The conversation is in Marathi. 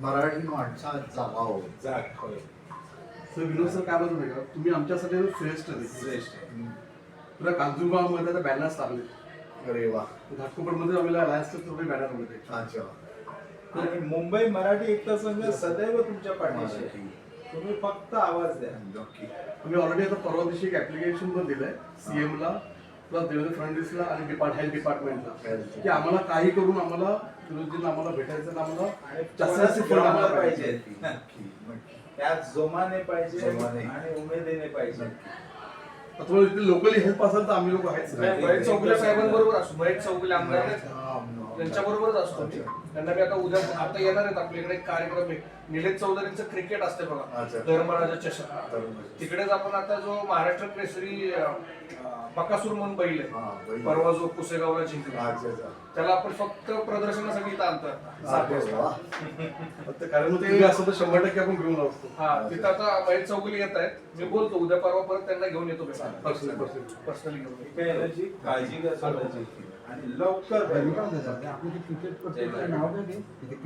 मराठी माणसात जागावं जाग होय सर विनोद सर काय बोलतो का? तुम्ही आमच्यासाठी श्रेष्ठ आहे. श्रेष्ठ. तुला कांजूरगावमध्ये आता बॅनर्स लागले अरे वा. घाटकोपरमध्ये आम्हाला अलायन्सचे थोडे बॅनर होते अच्छा. आणि मुंबई मराठी एकता संघ सदैव तुमच्या पाठीशी आहे. तुम्ही फक्त आवाज द्या. नक्की. आम्ही ऑलरेडी आता परवा दिवशी एक ऍप्लिकेशन पण दिलंय सीएम ला. प्लस देवेंद्र फडणवीसला आणि डिपार्ट हेल्थ डिपार्टमेंटला. की आम्हाला काही करून आम्हाला विरोधींना आम्हाला भेटायचं आम्हाला आणि जास्तीत जास्त फंड आम्हाला पाहिजे त्यात जोमाने पाहिजे. आणि उमेदीने पाहिजे तुम्हाला इथे लोकली हेल्प असेल तर आम्ही लोक नाही, महेश चौगुले साहेबांबरोबर असतो महेश चौगुले आमदार आहेत. हा. त्यांच्याबरोबरच असतो मी. त्यांना मी आता उद्या आता येणार आहेत आपल्याकडे एक कार्यक्रम आहे. निलेश चौधरींचं क्रिकेट असते बघा. अच्छा. धर्मराजा. चषक. तिकडेच आपण आता जो महाराष्ट्र केसरी अं, बकासूर म्हणून बैल हा, आहे. परवा जो पुसेगावला जिंकला. त्याला आपण फक्त प्रदर्शनासाठी इथं आणतो सात वाजता. कारण ते असं तर शंभर टक्के आपण घेऊन असतो. हा तिथं आता महेश चौगुले येत आहेत. मी बोलतो उद्या परवा परत त्यांना घेऊन येतो पर्सनल पर्सनल पर्सनली घेऊन याची काळजी घ्या स्वतःची आणि लवकर आपलं ते क्रिकेट नाव काय ते?